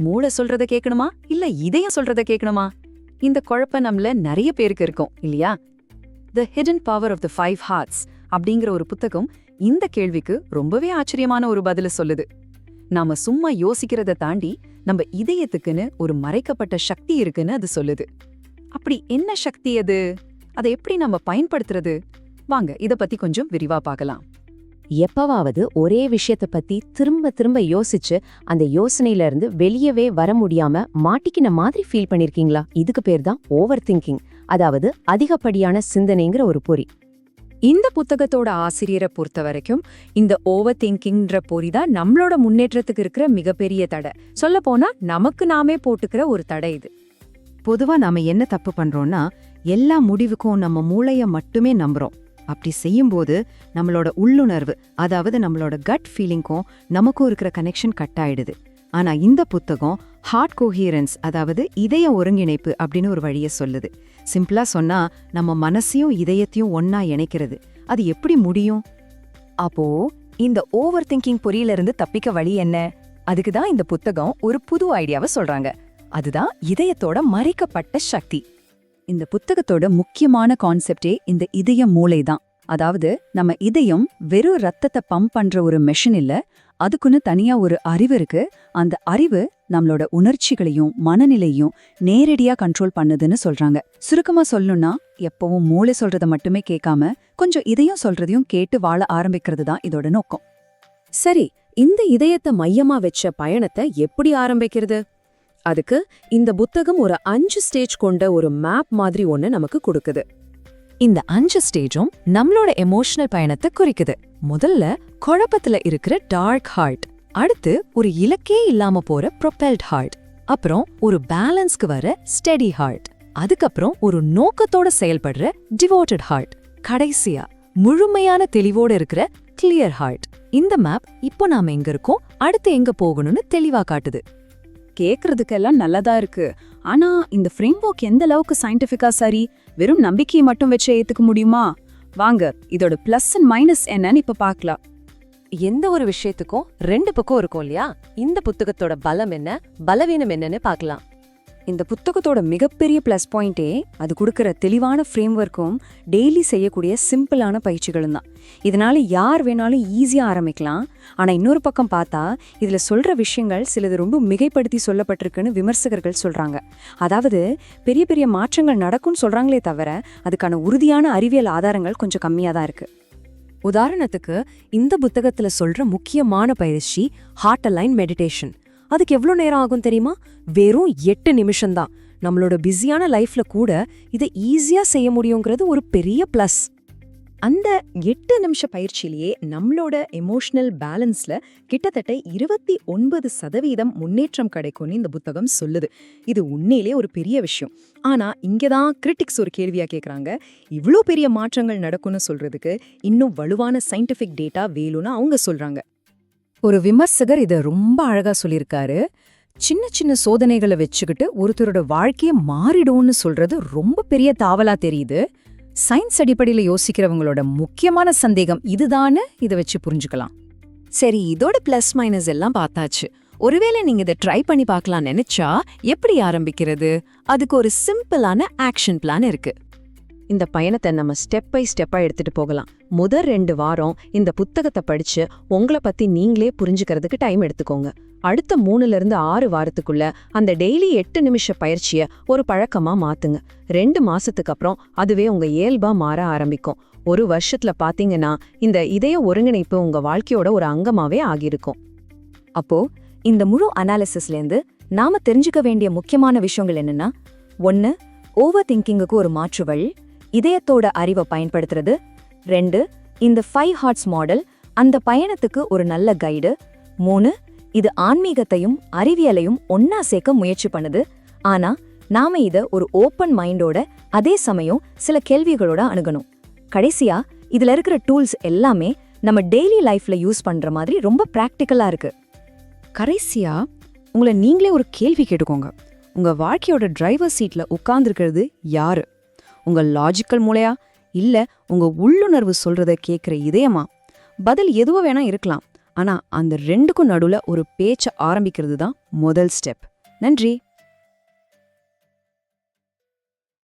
மூளை சொல்றத கேட்கணுமா இல்ல இதயம் சொல்றத கேட்கணுமா இந்த குழப்பம் நம்மள நிறைய பேருக்கு இருக்கும் இல்லையா? The hidden power of the five hearts அப்படிங்கிற ஒரு புத்தகம் இந்த கேள்விக்கு ரொம்பவே ஆச்சரியமான ஒரு பதில சொல்லுது. நாம சும்மா யோசிக்கிறத தாண்டி நம்ம இதயத்துக்குன்னு ஒரு மறைக்கப்பட்ட சக்தி இருக்குன்னு அது சொல்லுது. அப்படி என்ன சக்தி அது? அதை எப்படி நம்ம பயன்படுத்துறது? வாங்க இத பத்தி கொஞ்சம் விரிவா பார்க்கலாம். எப்பவாவது ஒரே விஷயத்த பத்தி திரும்ப திரும்ப யோசிச்சு அந்த யோசனையில இருந்து வெளியவே வர முடியாம மாட்டிக்கின மாதிரி ஃபீல் பண்ணிருக்கீங்களா? இதுக்கு பேர் தான் ஓவர் திங்கிங் அதாவது அதிகப்படியான சிந்தனைங்கிற ஒரு பொறி. இந்த புத்தகத்தோட ஆசிரியரை பொறுத்த வரைக்கும் இந்த ஓவர் திங்கிங்ன்ற பொறி தான் நம்மளோட முன்னேற்றத்துக்கு இருக்கிற மிகப்பெரிய தடை. சொல்ல போனா நமக்கு நாமே போட்டுக்கிற ஒரு தடை இது. பொதுவா நாம என்ன தப்பு பண்றோம்னா எல்லா முடிவுக்கும் நம்ம மூளைய மட்டுமே நம்புறோம். அப்படி செய்யும்போது நம்மளோட உள்ளுணர்வு அதாவது நம்மளோட கட் ஃபீலிங்க்கும் நமக்கும் இருக்கிற கனெக்ஷன் கட் ஆயிடுது. ஆனா இந்த புத்தகம் ஹார்ட் கோஹியரன்ஸ் அதாவது இதய ஒருங்கிணைப்பு அப்படின்னு ஒரு வழியை சொல்லுது. சிம்பிளா சொன்னா நம்ம மனசையும் இதயத்தையும் ஒன்னா இணைக்கிறது. அது எப்படி முடியும்? அப்போ இந்த ஓவர் திங்கிங் பொறியிலிருந்து தப்பிக்க வழி என்ன? அதுக்கு தான் இந்த புத்தகம் ஒரு புது ஐடியாவை சொல்றாங்க. அதுதான் இதயத்தோட மறைக்கப்பட்ட சக்தி. இந்த புத்தகத்தோட முக்கியமான கான்செப்டே இந்த இதய மூளை தான் அதாவது நம்ம இதயம் வெறும் ரத்தத்தை பம்ப் பண்ற ஒரு மெஷின் இல்ல அதுக்குன்னு தனியா ஒரு அறிவு இருக்கு. அந்த அறிவு நம்மளோட உணர்ச்சிகளையும் மனநிலையும் நேரடியா கண்ட்ரோல் பண்ணுதுன்னு சொல்றாங்க. சுருக்கமா சொல்லணும்னா எப்பவும் மூளை சொல்றத மட்டுமே கேட்காம கொஞ்சம் இதயம் சொல்றதையும் கேட்டு வாழ ஆரம்பிக்கிறது தான் இதோட நோக்கம். சரி இந்த இதயத்தை மையமா வச்ச பயணத்தை எப்படி ஆரம்பிக்கிறது? அதுக்கு இந்த புத்தகம் ஒரு அஞ்சு ஸ்டேஜ் கொண்ட ஒரு மேப் மாதிரி ஒன்று நமக்கு கொடுக்குது. இந்த அஞ்சு ஸ்டேஜும் நம்மளோட எமோஷனல் பயணத்தை குறிக்குது. முதல்ல குழப்பத்துல இருக்கிற டார்க் ஹார்ட் அடுத்து ஒரு இலக்கே இல்லாம போற ப்ரொபெல்ட் ஹார்ட் அப்புறம் ஒரு பேலன்ஸ்க்கு வர ஸ்டெடி ஹார்ட் அதுக்கப்புறம் ஒரு நோக்கத்தோட செயல்படுற டிவோட்டட் ஹார்ட் கடைசியா முழுமையான தெளிவோட இருக்கிற கிளியர் ஹார்ட் இந்த மேப் இப்போ நாம எங்க இருக்கோம் அடுத்து எங்க போகணும்னு தெளிவா காட்டுது. கேக்குறதுக்கெல்லாம் நல்லதா இருக்கு. ஆனா இந்த ஃப்ரேம்வொர்க் எந்த அளவுக்கு சயின்டிஃபிக்கா சரி? வெறும் நம்பிக்கையை மட்டும் வச்சு ஏத்துக்க முடியுமா? வாங்க இதோட பிளஸ் அண்ட் மைனஸ் என்னன்னு இப்ப பார்க்கலாம். எந்த ஒரு விஷயத்துக்கும் ரெண்டு பக்கம் இருக்கும் இல்லையா? இந்த புத்தகத்தோட பலம் என்ன? பலவீனம் என்னன்னு பார்க்கலாம். இந்த புத்தகத்தோட மிகப்பெரிய ப்ளஸ் பாயிண்டே அது கொடுக்குற தெளிவான ஃப்ரேம்வொர்க்கும் டெய்லி செய்யக்கூடிய சிம்பிளான பயிற்சிகளும் தான். இதனால யார் வேணாலும் ஈஸியாக ஆரம்பிக்கலாம். ஆனால் இன்னொரு பக்கம் பார்த்தா இதில் சொல்கிற விஷயங்கள் சிலது ரொம்ப மிகைப்படுத்தி சொல்லப்பட்டிருக்குன்னு விமர்சகர்கள் சொல்கிறாங்க அதாவது பெரிய பெரிய மாற்றங்கள் நடக்கும்னு சொல்கிறாங்களே தவிர அதுக்கான உறுதியான அறிவியல் ஆதாரங்கள் கொஞ்சம் கம்மியாக தான் இருக்குது உதாரணத்துக்கு இந்த புத்தகத்தில் சொல்கிற முக்கியமான பயிற்சி ஹார்ட் அலைன் மெடிடேஷன் அதுக்கு எவ்வளோ நேரம் ஆகும் தெரியுமா? வெறும் எட்டு நிமிஷம்தான். நம்மளோட பிஸியான லைஃப்ல கூட இதை ஈஸியாக செய்ய முடியுங்கிறது ஒரு பெரிய ப்ளஸ் அந்த எட்டு நிமிஷ பயிற்சியிலேயே நம்மளோட எமோஷனல் பேலன்ஸில் கிட்டத்தட்ட இருபத்தி ஒன்பது சதவீதம் முன்னேற்றம் கிடைக்கும்னு இந்த புத்தகம் சொல்லுது. இது உண்மையிலே ஒரு பெரிய விஷயம். ஆனால் இங்கே தான் கிரிட்டிக்ஸ் ஒரு கேள்வியாக கேட்குறாங்க இவ்வளோ பெரிய மாற்றங்கள் நடக்கும்னு சொல்கிறதுக்கு இன்னும் வலுவான சயின்டிஃபிக் டேட்டா வேணும்னு அவங்க சொல்கிறாங்க ஒரு விமர்சகர் இத ரொம்ப அழகா சொல்லியிருக்காரு. சின்ன சின்ன சோதனைகளை வச்சுக்கிட்டு ஒருத்தரோட வாழ்க்கைய மாறிடும்னு சொல்றது ரொம்ப பெரிய தாவலா தெரியுது. சயின்ஸ் அடிப்படையில யோசிக்கிறவங்களோட முக்கியமான சந்தேகம் இதுதான்னு இதை வச்சு புரிஞ்சுக்கலாம். சரி இதோட பிளஸ் மைனஸ் எல்லாம் பார்த்தாச்சு. ஒருவேளை நீங்க இதை ட்ரை பண்ணி பார்க்கலாம் நினைச்சா எப்படி ஆரம்பிக்கிறது? அதுக்கு ஒரு சிம்பிளான ஆக்ஷன் பிளான் இருக்கு. இந்த பயணத்தை நம்ம ஸ்டெப் பை ஸ்டெப்பா எடுத்துட்டு போகலாம். முதல் ரெண்டு வாரம் இந்த புத்தகத்தை படிச்சு உங்களை பத்தி நீங்களே புரிஞ்சுக்கிறதுக்கு டைம் எடுத்துக்கோங்க. அடுத்த மூணுல இருந்து ஆறு வாரத்துக்குள்ள அந்த டெய்லி எட்டு நிமிஷ பயிற்சிய ஒரு பழக்கமா மாத்துங்க. ரெண்டு மாசத்துக்கு அப்புறம் அதுவே உங்க இயல்பா மாற ஆரம்பிக்கும். ஒரு வருஷத்துல பாத்தீங்கன்னா இந்த இதய ஒருங்கிணைப்பு உங்க வாழ்க்கையோட ஒரு அங்கமாவே ஆகியிருக்கும். அப்போ இந்த முழு அனாலிசிஸ்லேருந்து நாம தெரிஞ்சுக்க வேண்டிய முக்கியமான விஷயங்கள் என்னன்னா ஒன்னு ஓவர் திங்கிங்குக்கு ஒரு மாற்று வழி இதயத்தோட அறிவை பயன்படுத்துறது. ரெண்டு இந்த ஃபைவ் ஹார்ட்ஸ் மாடல் அந்த பயணத்துக்கு ஒரு நல்ல கைடு மூணு இது ஆன்மீகத்தையும் அறிவியலையும் ஒன்னா சேர்க்க முயற்சி பண்ணுது. ஆனா நாம இத ஒரு ஓப்பன் மைண்டோட அதே சமயம் சில கேள்விகளோட அணுகணும். கடைசியா இதுல இருக்கிற டூல்ஸ் எல்லாமே நம்ம டெய்லி லைஃப்ல யூஸ் பண்ற மாதிரி ரொம்ப பிராக்டிக்கலா இருக்கு. கடைசியா உங்களை நீங்களே ஒரு கேள்வி கேட்டுக்கோங்க. உங்க வாழ்க்கையோட டிரைவர் சீட்ல உட்கார்ந்துருக்கிறது யாரு? உங்க லாஜிக்கல் மூளையா இல்ல உங்க உள்ளுணர்வு சொல்றத கேக்குற இதயமா? பதில் எதுவோ வேணா இருக்கலாம். ஆனா அந்த ரெண்டுக்கும் நடுவுல ஒரு பேச்ச ஆரம்பிக்கிறது தான் முதல் ஸ்டெப் நன்றி.